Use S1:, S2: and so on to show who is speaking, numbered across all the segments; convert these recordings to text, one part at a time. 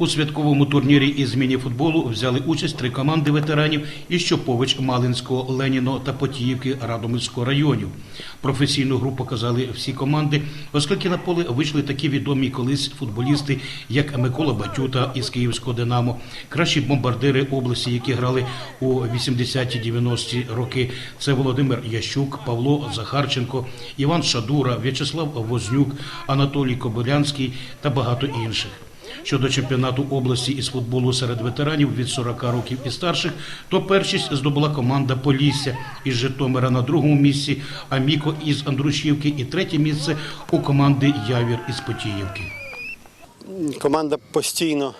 S1: У святковому турнірі із міні-футболу взяли участь три команди ветеранів із Щопович, Малинського, Леніно та Потіївки Радомирського районів. Професійну гру показали всі команди, оскільки на поле вийшли такі відомі колись футболісти, як Микола Батюта із Київського Динамо, кращі бомбардири області, які грали у 80-90-ті роки. Це Володимир Ящук, Павло Захарченко, Іван Шадура, В'ячеслав Вознюк, Анатолій Кобилянський та багато інших. Щодо чемпіонату області із футболу серед ветеранів від 40 років і старших, то першість здобула команда Полісся із Житомира на другому місці, а Міко із Андрушівки і третє місце у команди Явір із Потіївки.
S2: Команда постійно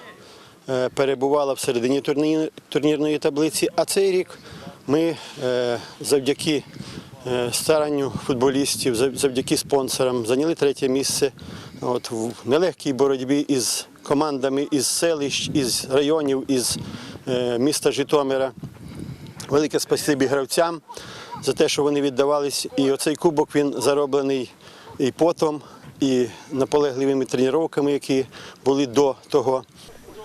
S2: е, перебувала всередині турні- турнірної таблиці, а цей рік ми е, завдяки е, старанню футболістів, завдяки спонсорам зайняли третє місце От, в нелегкій боротьбі із командами із селищ, із районів, із е, міста Житомира. Велике спасибі гравцям за те, що вони віддавались. І оцей кубок він зароблений і потом, і наполегливими тренуваннями, які були до того.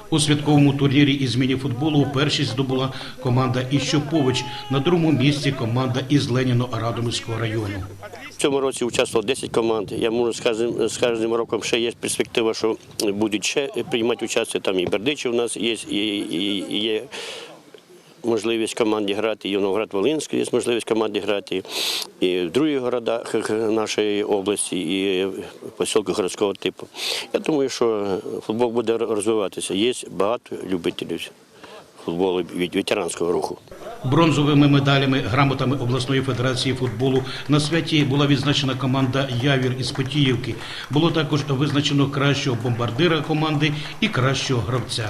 S1: У святковому турнірі із міні-футболу першість здобула команда Іщупович. На другому місці команда із Леніно-Радомирського району.
S3: В цьому році участвувало 10 команд. Я можу сказати, з кожним роком ще є перспектива, що будуть ще приймати участь. Там і Бердичі у нас є, і є можливість команді грати, і в Новоград-Волинський є можливість команді грати, і в других городах нашої області, і в городського типу. Я думаю, що футбол буде розвиватися. Є багато любителів футболу від ветеранського руху.
S1: Бронзовими медалями, грамотами обласної федерації футболу на святі була відзначена команда Явір із Потіївки. Було також визначено кращого бомбардира команди і кращого гравця.